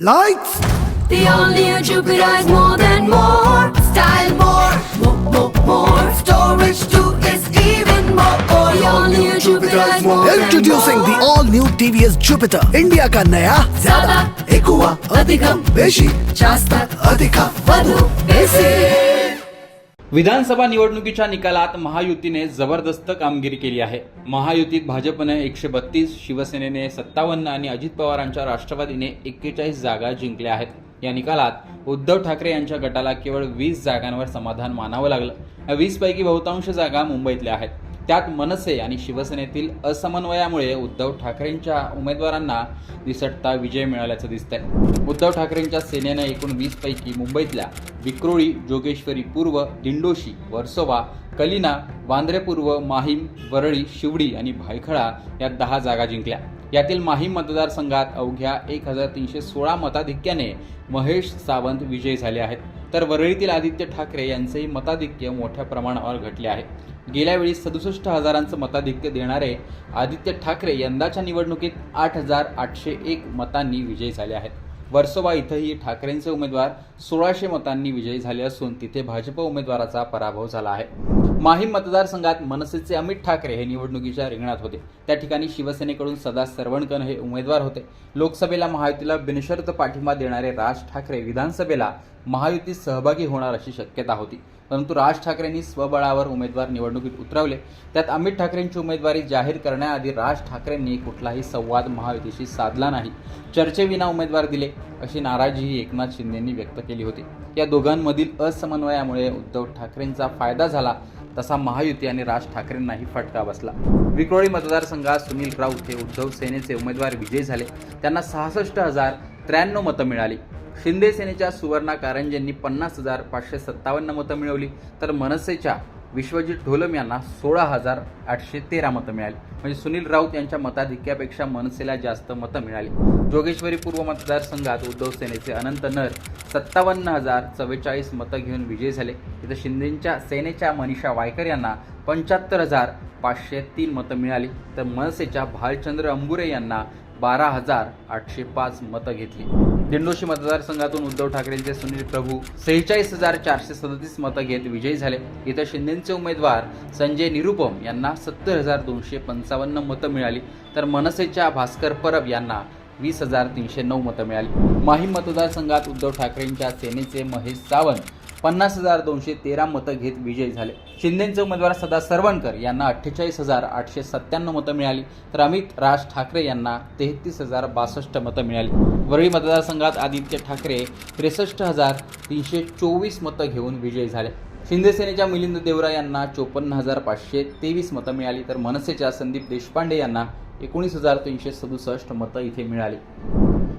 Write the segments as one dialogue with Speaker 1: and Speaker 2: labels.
Speaker 1: Lights,
Speaker 2: The all-new Jupiter is more than more. Style more, more, more, more. Storage too is even more. The all-new Jupiter is more than
Speaker 1: introducing the
Speaker 2: more.
Speaker 1: all-new TVS Jupiter, India का नया
Speaker 2: ज्यादा,
Speaker 1: एकुआ
Speaker 2: अधिकम,
Speaker 1: बेशी
Speaker 2: जास्त,
Speaker 1: अधिका
Speaker 2: વધુ, बेसी.
Speaker 3: विधानसभा निवडणुकीच्या निकालात महायुतीने जबरदस्त कामगिरी केली आहे. महायुतीत भाजपने एकशे बत्तीस शिवसेनेने सत्तावन्न आणि अजित पवारांच्या राष्ट्रवादीने एक्केचाळीस जागा जिंकल्या आहेत. या निकालात उद्धव ठाकरे यांच्या गटाला केवळ वीस जागांवर समाधान मानावं लागलं. या वीस पैकी बहुतांश जागा मुंबईतल्या आहेत. त्यात मनसे आणि शिवसेनेतील असमन्वयामुळे उद्धव ठाकरेंच्या उमेदवारांना निसटता विजय मिळाल्याचं दिसतंय. उद्धव ठाकरेंच्या सेनेनं एकूण वीस पैकी मुंबईतल्या विक्रोळी जोगेश्वरी पूर्व दिंडोशी वर्सोवा कलिना वांद्रे पूर्व माहीम वरळी शिवडी आणि भायखळा या दहा जागा जिंकल्या. यातील माहीम मतदारसंघात अवघ्या एक हजार तीनशे सोळा मताधिक्याने महेश सावंत विजयी झाले आहेत. तर वरळीतील आदित्य ठाकरे यांचेही मताधिक्य मोठ्या प्रमाणावर घटले आहे. गेल्या वेळी सदुसष्ट हजारांचं मताधिक्य देणारे आदित्य ठाकरे यंदाच्या निवडणुकीत आठ हजार आठशे एक मतांनी विजयी झाले आहेत. वर्सोवा इथंही ठाकरेंचे उमेदवार सोळाशे मतांनी विजयी झाले असून तिथे भाजप उमेदवाराचा पराभव झाला आहे. माहीम मतदारसंघात मनसेचे अमित ठाकरे हे निवडणुकीच्या रिंगणात होते. त्या ठिकाणी शिवसेनेकडून सदा सरवणकर हे उमेदवार होते. लोकसभेला महायुतीला बिनशर्त पाठिंबा देणारे राज ठाकरे विधानसभेला महायुतीत सहभागी होणार अशी शक्यता होती. परंतु राज ठाकरेंनी स्वबळावर उमेदवार निवडणुकीत उतरवले. त्यात अमित ठाकरेंची उमेदवारी जाहीर करण्याआधी राज ठाकरेंनी कुठलाही संवाद महायुतीशी साधला नाही. चर्चेविना उमेदवार दिले अशी नाराजीही एकनाथ शिंदेंनी व्यक्त केली होती. या दोघांमधील असमन्वयामुळे उद्धव ठाकरेंचा फायदा झाला तसा महायुती आणि राज ठाकरेंनाही फटका बसला. विक्रोळी मतदारसंघात सुनील राऊत हे उद्धव सेनेचे उमेदवार विजयी झाले. त्यांना सहासष्ट हजार त्र्याण्णव मतं मिळाली. शिंदे सेनेच्या सुवर्णा कारंजेंनी पन्नास हजार पाचशे सत्तावन्न मतं मिळवली. तर मनसेच्या विश्वजित ढोलम यांना सोळा हजार आठशे तेरा मतं मिळाली. म्हणजे सुनील राऊत यांच्या मताधिक्यापेक्षा मनसेला जास्त मतं मिळाली. जोगेश्वरी पूर्व मतदारसंघात उद्धव सेनेचे अनंत नर सत्तावन्न हजार चव्वेचाळीस मतं घेऊन विजयी झाले. इथं शिंदेच्या सेनेच्या मनीषा वायकर यांना पंच्याहत्तर हजार पाचशे तीन मतं मिळाली. तर मनसेच्या भालचंद्र अंबुरे यांना बारा हजार आठशे पाच मतं घेतली. दिंडोशी मतदारसंघातून उद्धव ठाकरेंचे सुनील प्रभू सेहेचाळीस हजार चारशे सदतीस मतं घेत विजयी झाले. इथं शिंदेचे उमेदवार संजय निरुपम यांना सत्तर हजार दोनशे पंचावन्न मतं मिळाली. तर मनसेच्या भास्कर परब यांना वीस हजार तीनशे नऊ मतं मिळाली. माहीम मतदारसंघात उद्धव ठाकरेंच्या सेनेचे महेश सावंत पन्नास हजार दोनशे तेरा मतं घेत विजयी झाले. शिंदेचे उमेदवार सदा सरवणकर यांना अठ्ठेचाळीस हजार आठशे सत्त्याण्णव मतं मिळाली. तर अमित राज ठाकरे यांना तेहतीस हजार बासष्ट मतं मिळाली. वरळी मतदारसंघात आदित्य ठाकरे त्रेसष्ट हजार तीनशे चोवीस मतं घेऊन विजयी झाले. शिंदेसेनेच्या मिलिंद देवरा यांना चोपन्न हजार पाचशे तेवीस मतं मिळाली. तर मनसेच्या संदीप देशपांडे यांना एकोणीस हजार तीनशे सदुसष्ट मतं इथे मिळाली.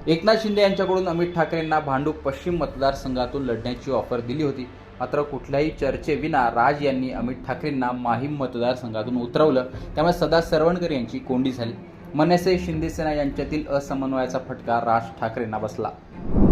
Speaker 3: एकनाथ शिंदे यांच्याकडून अमित ठाकरेंना भांडूप पश्चिम मतदारसंघातून लढण्याची ऑफर दिली होती. मात्र कुठल्याही चर्चेविना राज यांनी अमित ठाकरेंना माहीम मतदारसंघातून उतरवलं. त्यामुळे सदा सरवणकर यांची कोंडी झाली. मनसे शिंदेसेना यांच्यातील असमन्वयाचा फटका राज ठाकरेंना बसला.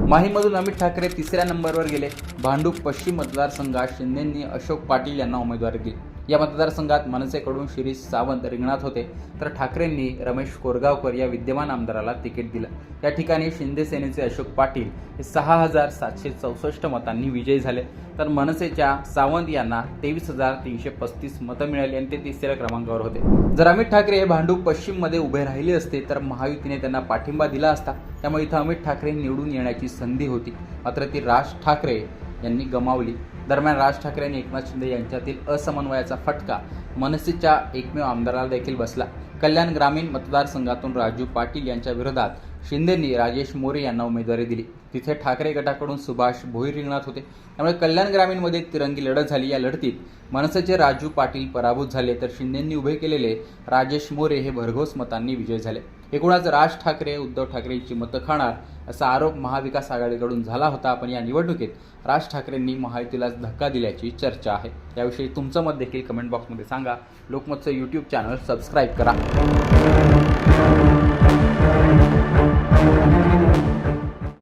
Speaker 3: माहीमधून अमित ठाकरे तिसऱ्या नंबरवर गेले. भांडूप पश्चिम मतदारसंघात शिंदेंनी अशोक पाटील यांना उमेदवारी दिली. या मतदारसंघात मनसेकडून शिरीष सावंत रिंगणात होते. तर ठाकरेंनी रमेश कोरगावकर या विद्यमान आमदाराला तिकीट दिलं. या ठिकाणी शिंदे सेनेचे अशोक पाटील हे सहा हजार सातशे चौसष्ट मतांनी विजयी झाले. तर मनसेच्या सावंत यांना तेवीस हजार तीनशे पस्तीस मतं मिळाली आणि ते तिसऱ्या क्रमांकावर होते. जर अमित ठाकरे हे भांडूप पश्चिममध्ये उभे राहिले असते तर महायुतीने त्यांना पाठिंबा दिला असता. त्यामुळे इथं अमित ठाकरे निवडून येण्याची संधी होती. मात्र ती राज ठाकरे यांनी गमावली. दरम्यान राज ठाकरे आणि एकनाथ शिंदे यांच्यातील असमन्वयाचा फटका मनसेच्या एकमेव आमदाराला देखील बसला. कल्याण ग्रामीण मतदारसंघातून राजू पाटील यांच्या विरोधात शिंदेंनी राजेश मोरे यांना उमेदवारी दिली. तिथे ठाकरे गटाकडून सुभाष भोईर रिंगणात होते. त्यामुळे कल्याण ग्रामीणमध्ये तिरंगी लढत झाली. या लढतीत मनसेचे राजू पाटील पराभूत झाले तर शिंदेंनी उभे केलेले राजेश मोरे हे भरघोस मतांनी विजय झाले. एकूणच राज ठाकरे उद्धव ठाकरेंची मतं खाणार असा आरोप महाविकास आघाडीकडून झाला होता पण या निवडणुकीत. राज ठाकरेंनी महायुतीलाच धक्का दिल्याची चर्चा आहे. याविषयी तुमचं मत देखील कमेंट बॉक्समध्ये सांगा. लोकमतचं यूट्यूब चॅनल सबस्क्राईब करा.